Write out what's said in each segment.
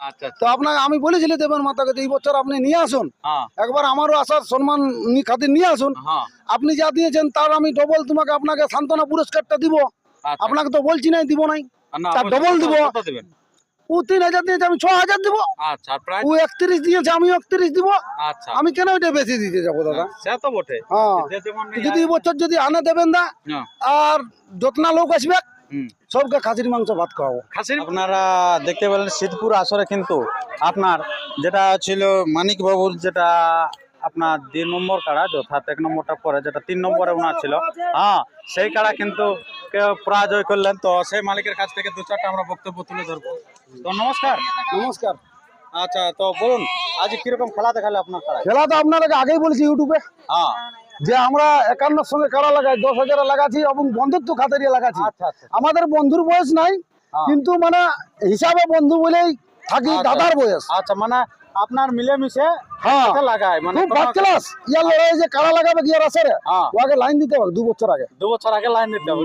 আচ্ছা আচ্ছা। তো আপনাকে আমি বলেছিলি দেবেন মাতাকে এই বছর আপনি নিয়ে আসুন। হ্যাঁ। একবার আমারও আসার সম্মান খাতির নিয়ে আসুন। হ্যাঁ। আপনি যা দিয়েছেন তার আমি ডবল তোমাকে আপনাকে সান্ত্বনা পুরস্কারটা দিব। আচ্ছা। আপনাকে তো বলছি নাই দিব নাই। তার ডবল দিব। ও তিন হাজার দিয়েছে আমি ছ হাজার দিব। ও একত্রিশ দিয়েছে আমি একত্রিশ দিব। আমি কেন ওইটা বেশি দিতে যাব দাদা? সে তো বটে। হ্যাঁ। যদি বছর যদি আনে দেবেন দা আর যতনা লোক আসবে। সবকে খাসির মাংস ভাত খাওয়াবো। খাসির আপনারা দেখতে পেলেন শীতপুর আসরে কিন্তু আপনার যেটা ছিল মানিক বাবুর যেটা আপনার দুই নম্বর কাড়া যথার্থ এক নম্বরটা পরে যেটা তিন নম্বরে ওনার ছিল। হ্যাঁ সেই কাড়া কিন্তু কেউ পরাজয় করলেন। তো সেই মালিকের কাছ থেকে দু চারটা আমরা বক্তব্য তুলে ধরবো। তো নমস্কার। নমস্কার। আচ্ছা তো বলুন আজ কীরকম খেলা দেখালে আপনার খেলা তো আপনাদেরকে আগেই বলেছি ইউটিউবে। হ্যাঁ। যে আমরা একান্ন সঙ্গে কারা লাগাই? দশ হাজারে লাগাচ্ছি এবং বন্ধুত্ব খাতারিয়ে লাগাচ্ছি। আচ্ছা আচ্ছা। আমাদের বন্ধুর বয়স নাই হ্যাঁ। কিন্তু মানে হিসাবে বন্ধু বলেই থাকি আচ্ছা। দাদার বয়স। আচ্ছা মানে আপনার মিলেমিশে হ্যাঁ। লাগায় মানে ফার্স্ট ক্লাস ইয়ার লড়াই যে কারা লাগাবে গিয়ে আছে হ্যাঁ। ও আগে লাইন দিতে হবে দু বছর আগে। দু বছর আগে লাইন দিতে হবে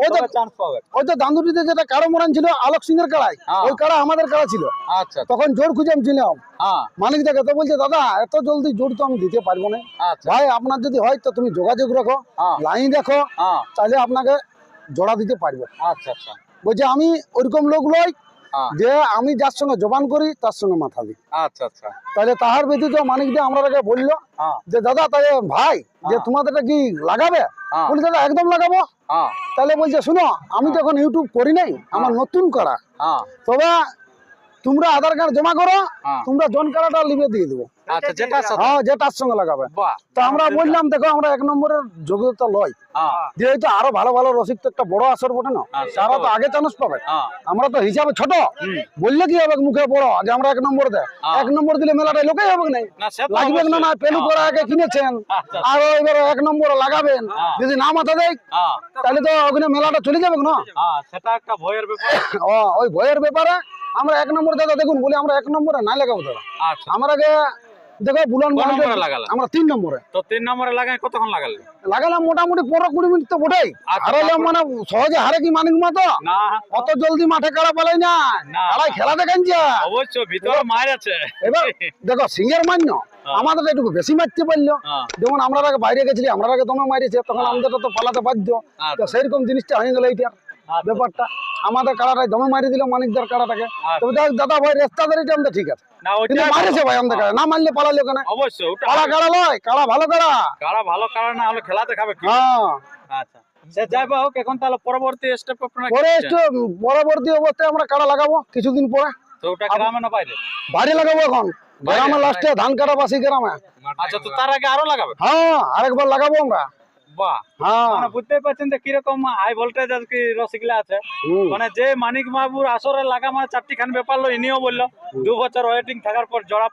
ওই তো- চান্স পাবে। ওই তো দান্দুটিতে যেটা কারও মরান ছিল আলোক সিং এর কাড়াই হ্যাঁ। ওই কাড়া আমাদের কাড়া ছিল। আচ্ছা। তখন জোর খুঁজে আমি ছিলাম। হ্যাঁ। মালিক দেখে তো বলছে দাদা এত জলদি জোর তো আমি দিতে পারব না। আচ্ছা। ভাই আপনার যদি হয় তো তুমি যোগাযোগ রাখো হ্যাঁ। লাইন রাখো হ্যাঁ। তাহলে আপনাকে জোড়া দিতে পারব। আচ্ছা আচ্ছা। বলছে আমি ওইরকম লোক লই হ্যাঁ। যে আমি যার সঙ্গে জবান করি তার সঙ্গে মাথা দিই। আচ্ছা আচ্ছা। তাহলে তাহার ব্যতীত মানিক দিয়ে আমরা বলল যে দাদা তাহলে ভাই যে। তোমাদেরটা কি লাগাবে? বলি দাদা একদম লাগাবো। তাহলে বলছে শুনো আমি তো এখন ইউটিউব করি নাই আমার নতুন করা। হ্যাঁ। তবে তোমরা আধার কার্ড জমা করো হ্যাঁ। তোমরা জন কার্ডটা লিখে দিয়ে দেবো। আচ্ছা যেটা সাথে হ্যাঁ সঙ্গে লাগাবে। তো আমরা বললাম দেখো আমরা এক নম্বরের যোগ্যতা লয়। হ্যাঁ। যেহেতু আরও ভালো ভালো রসিক তো একটা বড় আসর বটে না? হ্যাঁ, তারা তো আগে চান্স পাবে। হ্যাঁ। আমরা তো হিসাবে ছোট। বললে কি হবে মুখে বড় যে আমরা এক নম্বর দেয় হ্যাঁ। এক নম্বর দিলে মেলাটাই লোকেই হবে না না লাগবে না? না পেলু হ্যাঁ, করা আগে কিনেছেন। আচ্ছা, আর এবার এক নম্বর লাগাবেন। হ্যাঁ। যদি না মাথা দেয় হ্যাঁ। তাহলে তো ওখানে মেলাটা চলে যাবে না? হ্যাঁ সেটা একটা ভয়ের ব্যাপার। ও ওই ভয়ের ব্যাপারে আমরা এক নম্বর দাদা দেখুন বলি আমরা এক নম্বরে না লাগাবো দাদা আচ্ছা। আমার আগে দেখো বুলন আমরা তিন নম্বরে। তো তিন নম্বরে লাগাই কতক্ষণ লাগালে? লাগালাম মোটামুটি পনেরো কুড়ি মিনিট তো বটেই। আচ্ছা, মানে সহজে হারে কি মানিক না। অত জলদি মাঠে কাড়া পালাই না। কাড়াই খেলা দেখেন যা। অবশ্য ভিতরে মায়ের আছে। এবার দেখো সিঙ্গের মান্য। আমাদের একটু বেশি মারতে পারল। হ্যাঁ। যেমন আমরা আগে বাইরে গেছিলি আমরা আগে দমে মারিছে তখন হ্যাঁ। আমাদের তো পালাতে বাধ্য। তো আচ্ছা। সেইরকম জিনিসটা হয়ে গেল এইটার আচ্ছা, ব্যাপারটা। আমাদের কাড়াটাই দমে মারি দিল মানিকদার কাড়াটাকে। আচ্ছা। তবে দেখ দাদা ভাই রেস্তাদের এটা আমাদের ঠিক আছে। কিন্তু ওইটা ভাই আমাদের কাড়া। না মারলে পালালে কেন? অবশ্যই কাড়া কাড়া লয় কাড়া ভালো কাড়া। কারা ভালো কারা না হলে খেলা দেখাবে কি? হ্যাঁ। আচ্ছা যাই বা হোক এখন তাহলে পরবর্তী স্টেপ পরবর্তী অবস্থায় আমরা কাড়া লাগাবো কিছুদিন পরে। বাইরে? লাগাবো এখন। গ্রামে লাস্টে ধান কাটা বাসি গ্রামে। আচ্ছা তো তার আগে আরও লাগাবে হ্যাঁ আরেকবার লাগাবো আমরা। বাহ। হ্যাঁ। মানে বুঝতেই পারছেন যে কীরকম হাই ভোল্টেজ আর কি রসিকলা আছে। মানে যে মানিক মাহবুর আসরে লাগা মানে চারটি খান ব্যাপার ইনিও বলল দু বছর ওয়েটিং থাকার পর জোড়া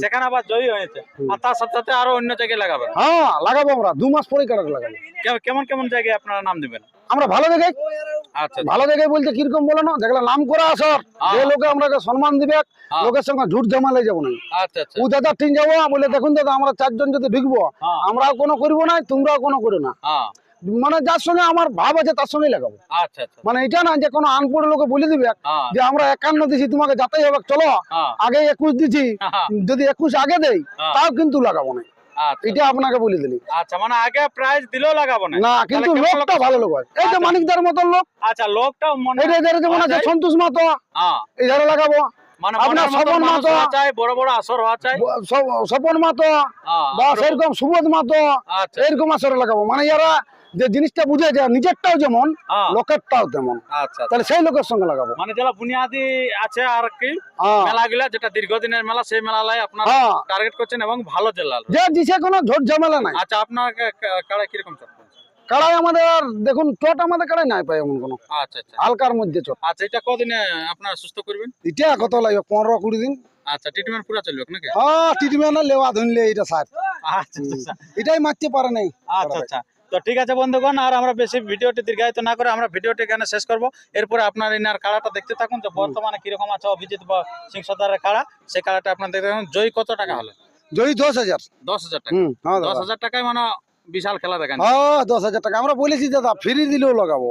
সেখানে আবার জয়ী হয়েছে। আর তার সাথে সাথে আরও অন্য জায়গায় লাগাবে হ্যাঁ লাগাবো আমরা দু মাস পরে কাটা লাগাবো? কেমন কেমন জায়গায় আপনারা নাম দিবেন? আমরা ভালো দেখে আচ্ছা। ভালো দেখে বলতে কীরকম বলো না যেগুলো নাম করা আসর যে লোকে আমরা সম্মান দিবে হ্যাঁ। লোকের সঙ্গে ঝুট ঝামেলাই যাব না। আচ্ছা আচ্ছা। ও দাদা ঠিক যাব বলে দেখুন দাদা আমরা চারজন যদি ঢুকবো হ্যাঁ। আমরাও কোনো করব না তোমরাও কোনো করো না। হ্যাঁ। মানে যার সঙ্গে আমার ভাব আছে তার সঙ্গে লাগাবো। মানে এটা না যে কোনো আনপড়ে লোকে বলে দিবে হ্যাঁ। যে আমরা একান্ন দিছি তোমাকে যাতেই হবে চলো। হ্যাঁ। আগে একুশ দিছি হ্যাঁ, যদি একুশ আগে দেই হ্যাঁ। তাও কিন্তু লাগাবো না। এটা আপনাকে বলে দিলি। আচ্ছা মানে আগে প্রাইস দিলেও লাগাবো না। না কিন্তু লোকটা লোক? ভালো লোক এই যে আচ্ছা। মানিকদার মতন লোক আচ্ছা লোকটাও মনে এটা এদের যেমন আছে আচ্ছা। সন্তোষ মাতো হ্যাঁ। এই লাগাবো। মানে আপনার মতো বড় বড় আসর হওয়া চাই। স্বপন মাতো হ্যাঁ, বা সেরকম সুবোধ মাতো আচ্ছা। এরকম আসরে লাগাবো। মানে যারা যে জিনিসটা বুঝে যে নিজেরটাও যেমন হ্যাঁ, লোকেরটাও তেমন। আচ্ছা আচ্ছা। তাহলে সেই লোকের সঙ্গে লাগাবো। মানে যারা বুনিয়াদি আছে আর কি হ্যাঁ। মেলা গুলা যেটা দীর্ঘদিনের মেলা সেই মেলায় আপনারা হ্যাঁ। টার্গেট করছেন এবং ভালো জেলা যে দিছে কোনো ঝোট ঝামেলা নাই। আচ্ছা আপনার কাড়া কীরকম চট কাড়াই আমাদের আর দেখুন চট আমাদের কাড়াই নাই পাই এমন কোনো। আচ্ছা আচ্ছা। হালকার মধ্যে চট আচ্ছা এটা কদিনে আপনারা সুস্থ করবেন? এটা কত লাগবে পনেরো কুড়ি দিন। আচ্ছা ট্রিটমেন্ট পুরো চলবে নাকি? হ্যাঁ ট্রিটমেন্ট লেওয়া ধরলে এটা স্যার আচ্ছা আচ্ছা এটাই মারতে পারে নাই। আচ্ছা আচ্ছা। তো ঠিক আছে বন্ধুগণ আর আমরা বেশি ভিডিওটি দীর্ঘায়িত না করে আমরা ভিডিওটি এখানে শেষ করব। এরপরে আপনার এনার কাড়াটা দেখতে থাকুন যে বর্তমানে কীরকম আছে অভিজিৎ বা সিং সর্দারের কাড়া সেই কাড়াটা আপনার দেখতে থাকুন। জয়ী কত টাকা হলো? জয়ী দশ হাজার। দশ হাজার টাকা। হ্যাঁ দশ হাজার টাকায় মানে বিশাল খেলা দেখেন। হ্যাঁ দশ হাজার টাকা। আমরা বলেছি দাদা ফ্রি দিলেও লাগাবো।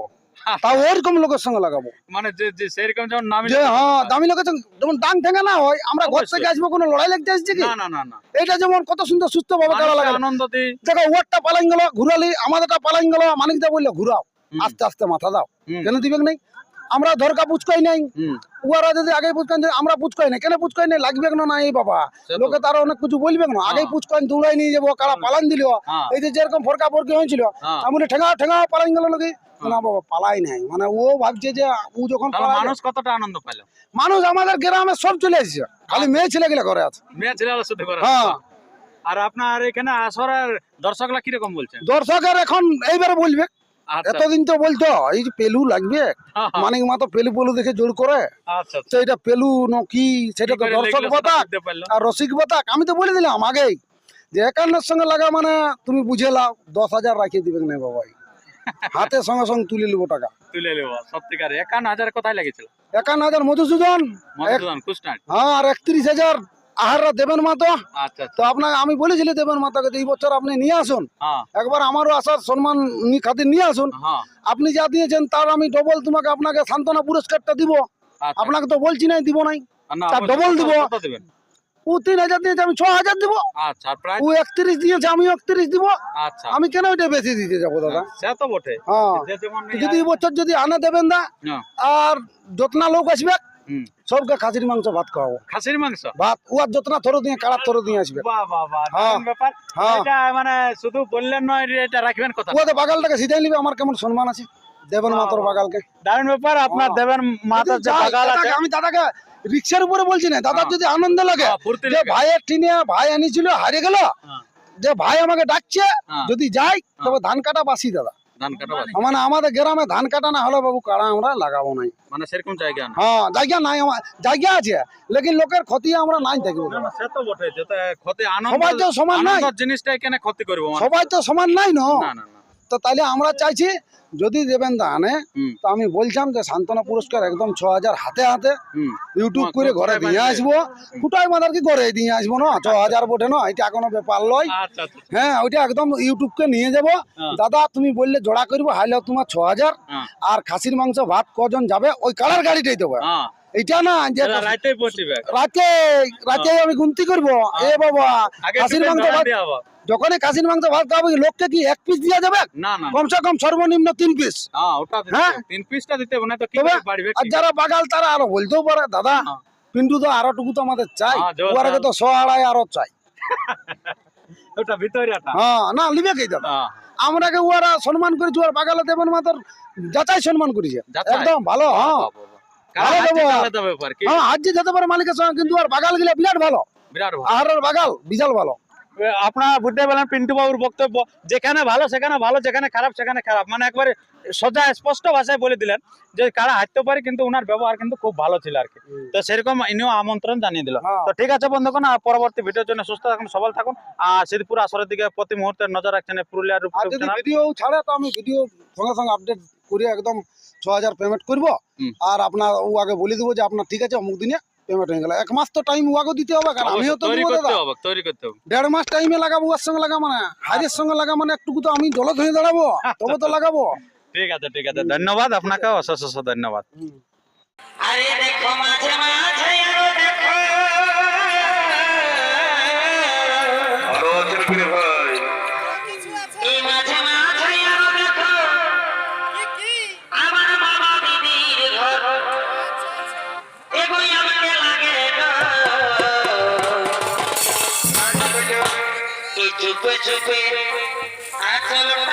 তাও ওইরকম লোকের সঙ্গে লাগাবো। মানে যে যে সেরকম যেমন নামি যে হ্যাঁ দামি লোকের সঙ্গে যেমন ডাং ঠেঙ্গা না হয় আমরা ঘর থেকে আসব কোনো লড়াই লাগতে আসছে কি? না না না না। এটা যেমন কত সুন্দর সুস্থ ভাবে কারা লাগালো আনন্দ দিই। দেখো ওয়ারটা পালাইন গেল ঘুরালি আমাদেরটা পালাইন গেল মানিকদা বলল ঘুরাও আস্তে আস্তে মাথা দাও। কেন দিবেন নাই? আমরা ধরকা পুচকাই নাই। উয়ারা যদি আগে পুচকান আমরা পুচকাই নাই। কেন পুচকাই নাই? লাগবে না না এই বাবা লোকে তারা অনেক কিছু বলবে না। আগে হ্যাঁ। পুচকান দৌড়াই নিয়ে যাব কারা পালান দিল। হ্যাঁ, এই যে যেরকম ফরকা ফরকি হয়েছিল হ্যাঁ। আমি বলি ঠেঙা ঠেঙা পালাইন গেল লোকে না বাবা পালাই নাই। মানে ও ভাবছে যে ও যখন মানুষ কতটা আনন্দ পাইলো? মানুষ আমাদের গ্রামে সব চলে এসেছে। খালি মেয়ে ছেলে গেলে ঘরে আছে। মেয়ে ছেলেরা শুধু করে হ্যাঁ। আর আপনার এখানে আসরের দর্শকরা কীরকম বলছেন? দর্শকের এখন এইবার বলবে। আচ্ছা। এতদিন তো বলতো এই যে পেলু লাগবে হ্যাঁ, মা তো পেলু পেলু দেখে জোর করে আচ্ছা তো এটা পেলু ন কি সেটা তো দর্শক বাতাক আর রসিক বাতাক। আমি তো বলে দিলাম আগেই যে একান্নের সঙ্গে লাগা মানে তুমি বুঝে লাও দশ হাজার রাখিয়ে দিবে না বাবাই। হাতে সঙ্গে সঙ্গে তুলে নেব টাকা। তুলে নেব সত্যিকার একান্ন হাজার কোথায় লেগেছিল? একান্ন হাজার মধুসূদন। মধুসূদন কুষ্টান হ্যাঁ আর একত্রিশ হাজার আহাররা দেবেন মাতো। আচ্ছা আচ্ছা। তো আপনাকে আমি বলেছিলি দেবেন মাতাকে এই বছর আপনি নিয়ে আসুন। হ্যাঁ। একবার আমারও আসার সম্মান নি- খাতির নিয়ে আসুন। হ্যাঁ। আপনি যা দিয়েছেন তার আমি ডবল তোমাকে আপনাকে সান্ত্বনা পুরস্কারটা দিব। আচ্ছা। আপনাকে তো বলছি নাই দিব নাই। না, তার double দিব। ও তিন হাজার দিয়েছে আমি ছ হাজার দিব। আচ্ছা প্রায় ও একত্রিশ দিয়েছে আমি একত্রিশ দিব। আচ্ছা। আমি কেন ওইটা বেশি দিতে যাব দাদা? সে তো বটে। হ্যাঁ। যদি বছর যদি আনে দেবেন দা আর যতনা লোক আসবে সবকে খাসির মাংস ভাত খাওয়াবো। খাসির মাংস? ভাত যতনা থরো দিয়ে কাড়া থরো দিয়ে আসবে। বাহ বাহ বাহ হ্যাঁ। ব্যাপার। হ্যাঁ। এটা মানে শুধু বললেন নয় এটা রাখবেন কথা। ও তো বাগালটাকে সিধাই নিবে আমার কেমন সম্মান আছে। দেবেন মাতর বাগালকে। দারুণ ব্যাপার আপনার হ্যাঁ। দেবেন মাতার যে বাগাল আছে। আমি দাদাকে রিক্সার উপরে বলছি না দাদার হ্যাঁ। যদি আনন্দ লাগে হ্যাঁ, যে ভাইয়ের টিনে ভাই আনিছিল হারিয়ে গেল হ্যাঁ। যে ভাই আমাকে ডাকছে। যদি যাই তবে ধান কাটা বাসি দাদা। মানে আমাদের গ্রামে ধান কাটা না হলে বাবু কাড়া আমরা লাগাবো নাই মানে সেরকম জায়গা না হ্যাঁ জায়গা নাই আমার জায়গা আছে লেকিন লোকের ক্ষতি আমরা নাই থাকব না, না, সে তো বটে যেটা ক্ষতি আনন্দ সবাই তো সমান নাই ক্ষতি করব মানে। সবাই তো সমান নাই না তো তাইলে আমরা চাইছি যদি দেবেন দা আনে তো আমি বলছিলাম যে সান্ত্বনা পুরস্কার একদম ছ হাজার হাতে হাতে ইউটিউব করে ঘরে দিয়ে আসব। ফুটাই মাদার কি করে দিয়ে আসব না? ছ হাজার বটে না? এটা কোনো ব্যাপার লয়। আচ্ছা আচ্ছা। হ্যাঁ ওইটা একদম ইউটিউবকে নিয়ে যাব। হ্যাঁ। দাদা তুমি বললে জোড়া করব হাইলে তোমার ছ হাজার। হ্যাঁ। আর খাসির মাংস ভাত কজন যাবে ওই কালার গাড়িটাই দেবো। হ্যাঁ। এটা না যে এরা রাতে রাতে আমি গুনতি করব। এ বাবা খাসির মাংস ভাত। যখনই খাসির মাংস ভাত খাব লোককে কি এক পিস দেওয়া যাবে না না কমসে কম সর্বনিম্ন তিন পিস হ্যাঁ হ্যাঁ? হবে। তিন পিসটা দিতে হবে না তো কি বাড়বে আর যারা বাগাল তারা আরও বলতেও পারে দাদা। পিন্টু তো আরও টুকু তো আমাদের চাই। হ্যাঁ, তো শ আড়াই আরও চাই। ওটা হ্যাঁ না লিবে কে দাদা? আমরাকে ওরা সম্মান করেছি ওর বাগালে দেবেন মাত্র যাচাই সম্মান করেছে একদম ভালো হ্যাঁ। হ্যাঁ আজ যেতে পারে মালিকের সঙ্গে কিন্তু আর বাগাল গেলে বিরাট ভালো। বাগাল বিশাল ভালো। আপনারা বুঝতে পারলেন পিন্টু বাবুর বক্তব্য যেখানে ভালো সেখানে ভালো যেখানে খারাপ সেখানে খারাপ। মানে একবারে সোজা স্পষ্ট ভাষায় বলে দিলেন যে কারা হাঁটতে পারে কিন্তু ওনার ব্যবহার কিন্তু খুব ভালো ছিল আর কি। তো সেরকম ইনিও আমন্ত্রণ জানিয়ে দিল। হ্যাঁ। তো ঠিক আছে বন্ধুগণ পরবর্তী ভিডিওর জন্য সুস্থ থাকুন সবল থাকুন। আর সিদ্ধপুর আসরের দিকে প্রতি মুহূর্তে নজর রাখছেন পুরুলিয়ার ভিডিও ছাড়ে তো আমি ভিডিও সঙ্গে সঙ্গে আপডেট করে একদম ছ হাজার পেমেন্ট করব। আর আপনার ও আগে বলে দেবো যে আপনার ঠিক আছে অমুক দিনে পেমেন্ট হয়ে গেল। এক মাস তো টাইম ওয়াগো দিতে হবে কারণ আমিও তো দিব দাদা তৈরি করতে হবে। দেড় মাস টাইমে লাগাবো ওর সঙ্গে লাগা মানে হাজের সঙ্গে লাগা মানে একটুকু তো আমি জল হয়ে দাঁড়াবো তবে তো লাগাবো। ঠিক আছে ঠিক আছে ধন্যবাদ আপনাকে অশেষ অশেষ ধন্যবাদ। আরে দেখো মাঝে চুপে চুপে আচল